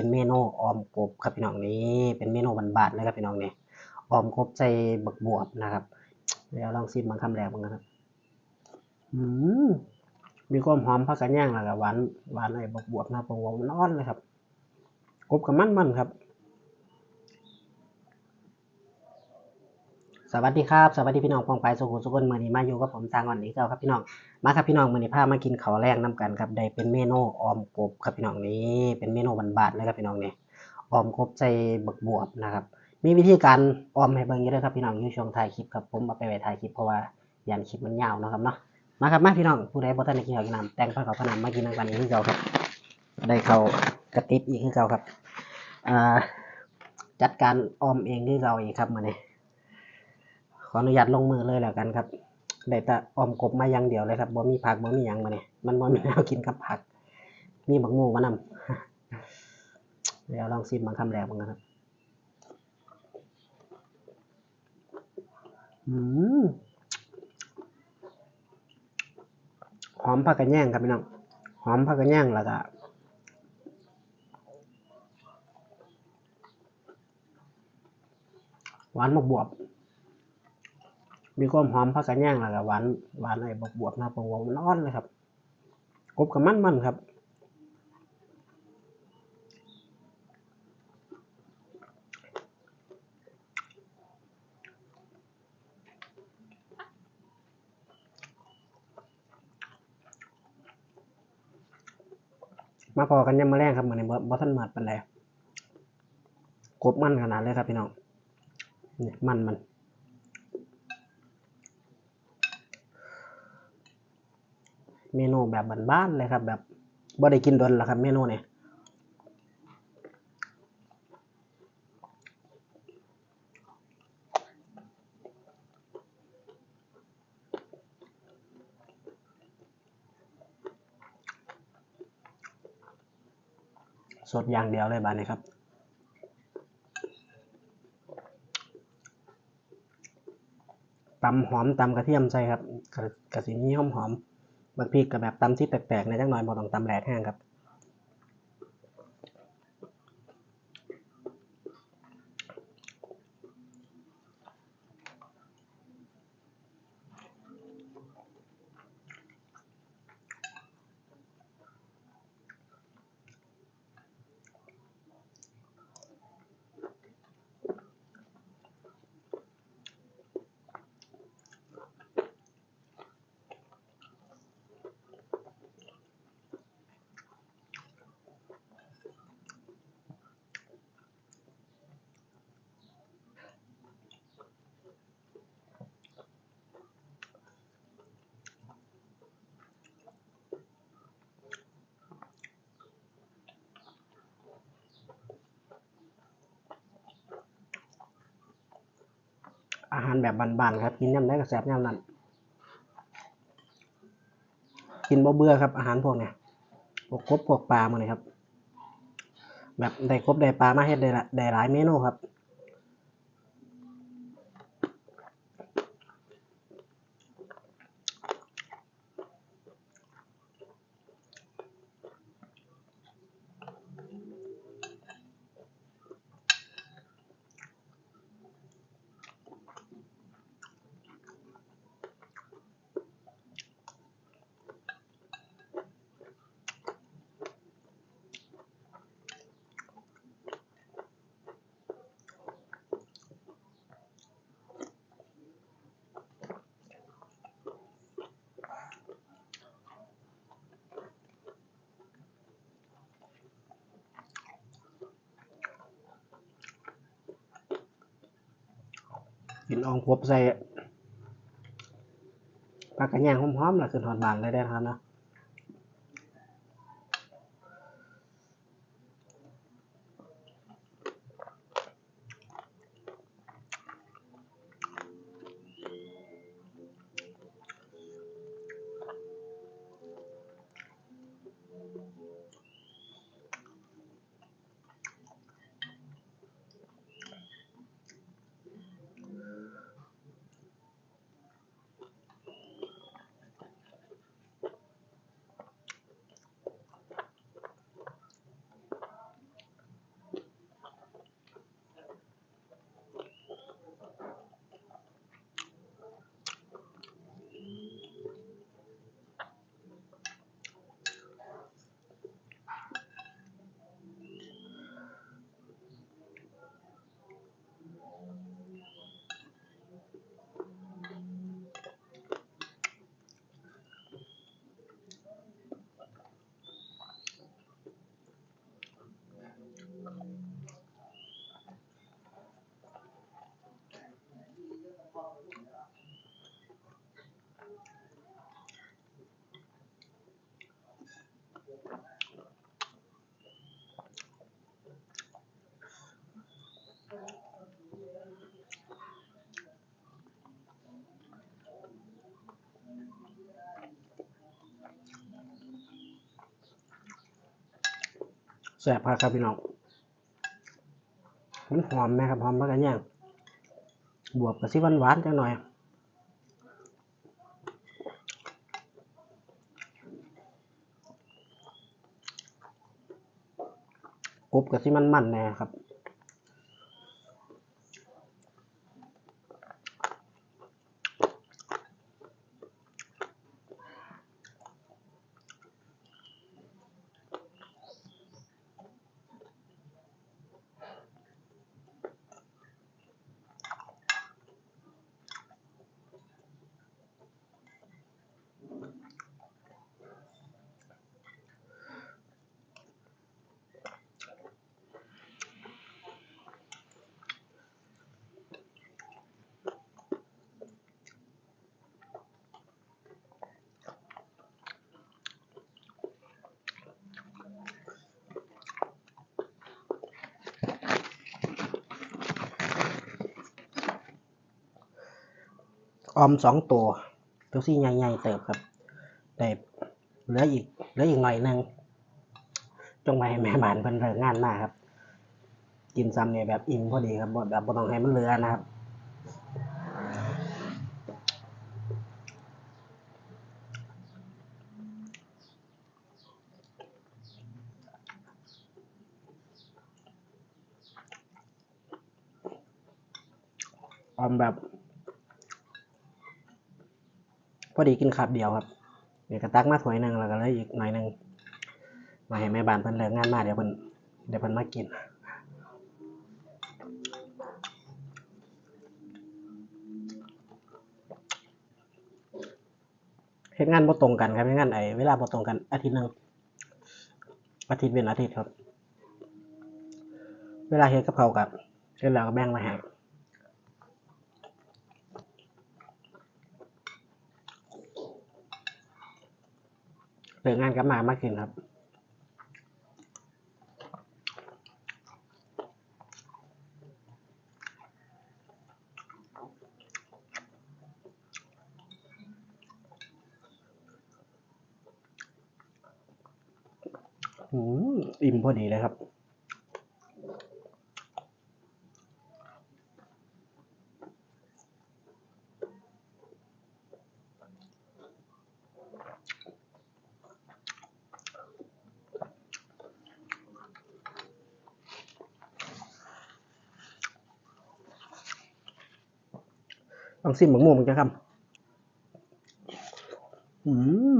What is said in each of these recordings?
เป็นเมนูออมกบครับพี่น้องนี้ เป็นเมนูบานๆเลยครับพี่น้องนี่ออมกบใส่บักบวบนะครับเดี๋ยวลองชิมบางคำแรกบ้างนะครับอืมมีความหอมผักกระแยงแล้วก็หวานหวานไอ้บักบวบนะบักบวบมันอ่อนเลยครับกบกับมันมันครับ สวัสดีครับ สวัสดีพี่น้องปองไปสุขุมสุขนเมื่อนี้มาอยู่กับผมทางวันนี้เจ้าครับพี่น้องมาครับพี่น้องเมื่อนี้พามากินข้าวแรงน้กันครับได้เป็นเมนูออมกบครับพี่น้องนี่เป็นเมนูบานๆเลยครับพี่น้องนี่ออมกบใส่บักบวบนะครับ มีวิธีการออมให้เบิ่งอยู่ด้วยครับพี่น้องอยู่ช่วงท้ายคลิปครับผมเอาไปไว้ท้ายคลิปเพราะว่ายันคลิปมันยาวนะครับเนาะมาครับมาพี่น้องผู้ใดบ่ทันได้กินข้าวกินน้ำแต่งผ้าขาวผ้าน้ำมากินน้ำกันอีกคือเก่าครับ ได้เข้ากระติบอีกคือเก่าครับอ่าจัดการออมเองคือเก่าอีกครับมื้อนี้ ขออนุญาตลงมือเลยแล้วกันครับได้แต่ออมกบมาอย่างเดียวเลยครับบ่มีผักบ่มีหยังมาเนี่ยมันบ่มีแนวกินกับผัก มีบักมูมานำเดี๋ยวลองชิมบางคำแรกบ้างนะครับอืมหอมผักกระแยงครับพี่น้องหอมผักกระแยงแล้วก็หวานบวบวบ มีความหอมผักกระแยงแล้วก็หวานหวานไอ้บวบบวบนะบวบบวบมันอ่อนเลยครับกบกับมันมันครับมาพอกันยามมาแรงครับเหมือนี้บ่บ่ทันมาดเปานใดกบมันขนาดเลยครับพี่น้องเนี่ยมันมัน เมนูแบบบ้านๆเลยครับ แบบบ่ได้กินดนแล้วครับ เมนูเนี่ยสดอย่างเดียวเลยบ้านนี้ครับตำหอมตำกระเทียมใส่ครับกระกระสีนี้หอมหอม บางพริกกับแบบตำที่แปลกๆในจังหน่อยบ่ต้องตำแหลกแห้งครับ อาหารแบบบานๆครับ กินย่ำได้ก็แซ่บย่ำนั้น กินบ่เบื่อครับ อาหารพวกเนี้ยพวกกบพวกปลามาเลยครับ แบบได้กบได้ปลามาเฮ็ดได้ได้หลายเมนูครับ กินอ่องกบใส่ปลากระยางหอมๆล่ะคือหอดบานเลยได้ครับเนาะ แซ่บครักครับพี่น้องมันหอมไหมครับหอมมากกันย่างบวกกับซิหวานหวานๆจังหน่อยกรุบกับซิมันมันๆแน่ครับ ออมสองตัวตัวซี่ใหญ่ๆเติบครับแต่เหลืออีกเหลืออีกหน่อยหนึ่งจงไปให้แม่บ้านเพิ่นเลิกงานมาครับ กินซ้ำเนี่ยแบบอิ่มพอดีครับแบบบ่ต้องให้มันเหลือนะครับออมแบบ พ อดีกินขับเดียวครับเดี๋ยวกระตักมาถ้วยหนึ่งแล้วก็เลยอีกหน่อยหนึ่งมาให้แม่บ้านเพิ่นเลิกงานมาเดี๋ยวเพิ่นเดี๋ยวเพิ่นมากินเฮ็ดงานบ่ตรงกันครับเฮ็ดงานไอ้เวลาบ่ตรงกันอาทิตย์หนึ่งอาทิตย์เว้นอาทิตย์ครับ เวลาเฮ็ดกับเขากับเฮ็ดแล้วก็แบ่งมาให้ เลิกงานกลับมามากินครับอืมอิ่มพอดีเลยครับ ลองซิมหมกม่วงมันจะครับอืม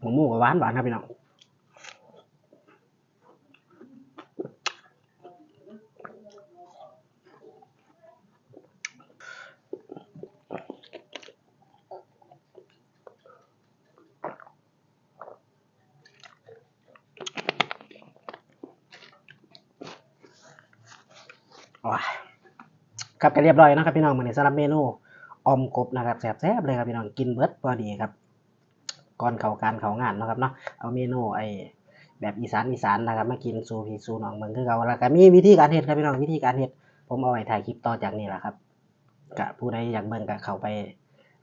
หมกม่วงกับหวานหวานครับพี่น้องว้าย ครับก็เรียบร้อยนะครับพี่น้องมื้อนี้สำหรับเมนูออมกบนะครับแซ่บๆเลยครับพี่น้องกินเบิร์ดพอดีครับก่อนเข้าการเข้างานนะครับเนาะเอาเมนูไอ้แบบอีสานอีสานนะครับมากินสู่พี่สู่น้องเมืองคือเก่าแล้วก็มีวิธีการเฮ็ดครับพี่น้องวิธีการเฮ็ดผมเอาไว้ถ่ายคลิปต่อจากนี้แหละครับก็ผู้ใดอยากเบิ่งก็เข้าไป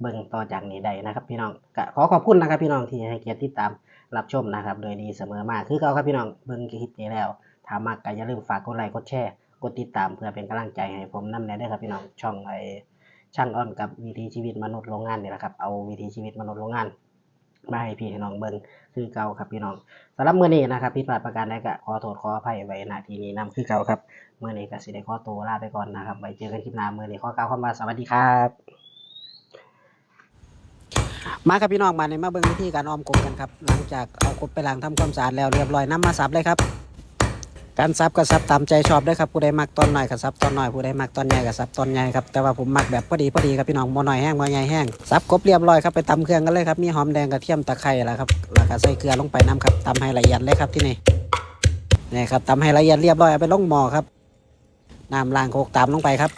เบิ่งต่อจากนี้ได้นะครับ พี่น้องก็ขอขอบคุณนะครับพี่น้องที่ให้เกียรติติดตามรับชมนะครับ โดยดีเสมอมาคือเก่าครับพี่น้องเบิ่งคลิปนี้แล้วถ้ามักก็อย่าลืมฝากกดไลค์กดแชร์ กดติดตามเพื่อเป็นกำลังใจให้ผมนำแน่ด้วยครับพี่น้องช่องไอช่างอ้อนกับวิถีชีวิตมนุษย์โรงงานนี่แหละครับเอาวิถีชีวิตมนุษย์โรงงานมาให้พี่ให้น้องเบิ่งคือเก่าครับพี่น้องสำหรับมื้อนี้นะครับผิดพลาดประการใดก็ขอโทษขออภัยไว้ณที่นี้นํคือเก่าครับมื้อนี้ก็สิได้ขอตัวลาไปก่อนนะครับไว้เจอกันคลิปหน้ามื้อนี้ขอกล่าวคำว่าสวัสดีครับมาครับพี่น้องมาในมาเบิ่งวิธีการออมกบกันครับหลังจากเอากบไปล้างทำความสะอาดแล้วเรียบร้อยนํมาสับเลยครับ การซับก็ซับตามใจชอบด้วยครับผู้ใดมักตอนหน่อยก็ซับตอนหน่อยผู้ใดมักตอนใหญ่ก็ซับตอนใหญ่ครับแต่ว่าผมมักแบบพอดีพอดีครับพี่น้องบ่หน่อยแห้งบ่ใหญ่แห้งซับกบเรียบร้อยครับไปตำเครื่องกันเลยครับมีหอมแดงกระเทียมตะไคร้แล้วครับแล้วก็ใส่เกลือลงไปน้ำครับตำให้ละเอียดเลยครับที่นี่นี่ครับตำให้ละเอียดเรียบร้อยเอาไปลงหม้อครับน้ำล้างโคกตามลงไปครับ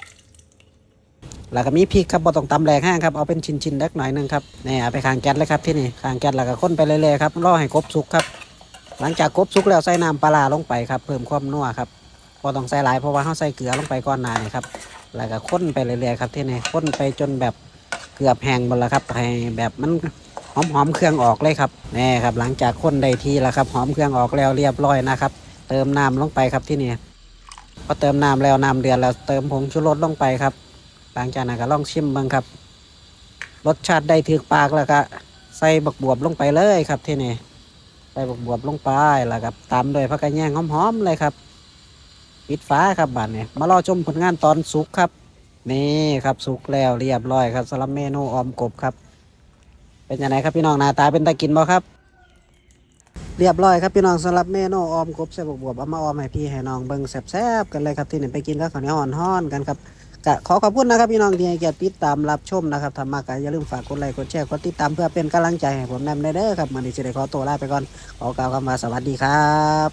แล้วก็มีพริกครับบ่ต้องตำแหลกแห้งครับเอาเป็นชิ้นๆเล็กหน่อยหนึงครับนี่เอาไปขางแก๊สเลยครับที่นี่ขางแก๊สแล้วก็ค้นไปเรื่อยๆครับรอให้กบสุกครับ หลังจากกบสุกแล้วใส่น้ำปลาลงไปครับ เพิ่มความนัวครับพอต้องใส่หลายเพราะว่าเขาใส่เกลือลงไปก่อนหน้านี่ครับ แล้วก็ค้นไปเรื่อยๆครับที่นี่ค้นไปจนแบบเกือบแห้งหมดแล้วครับให้แบบมันหอมหอมๆเครื่องออกเลยครับแน่ครับ หลังจากคนได้ที่แล้วครับหอมเครื่องออกแล้วเรียบร้อยนะครับ เติมน้ำลงไปครับที่นี่พอเติมน้ำแล้วน้ำเดือดแล้วเติมผงชูรสลงไปครับ หลังจากนั้นก็ลองชิมบิ่งครับ รสชาติได้ถึกปากแล้วก็ใส่บักบวบลงไปเลยครับที่นี่ ใส่บักบวบลงไปแล้วครับตามด้วยผักกระแยงหอมๆเลยครับปิดฟ้าครับบัดนี้มารอชมผลงานตอนสุกครับ นี่ครับสุกแล้วเรียบร้อยครับสำหรับเมนูออมกบครับ เป็นยังไงครับพี่น้องหน้าตาเป็นตากินบ่ครับ เรียบร้อยครับพี่น้องสำหรับเมนูออมกบใส่บวบๆเอามาออมให้พี่ให้น้องเบิ่งแซ่บๆกันเลยครับที่นี่ไปกินกับข้าวเหนียวห่อนๆกันครับ ก็ขอขอบคุณนะครับพี่น้องที่ให้เกียรติติดตามรับชมนะครับทำมากก็อย่าลืมฝากกดไลค์กดแชร์กดติดตามเพื่อเป็นกำลังใจให้ผมนำเด้อครับมันนี้จะได้ขอตัวลาไปก่อนขอกล่าวคำว่าสวัสดีครับ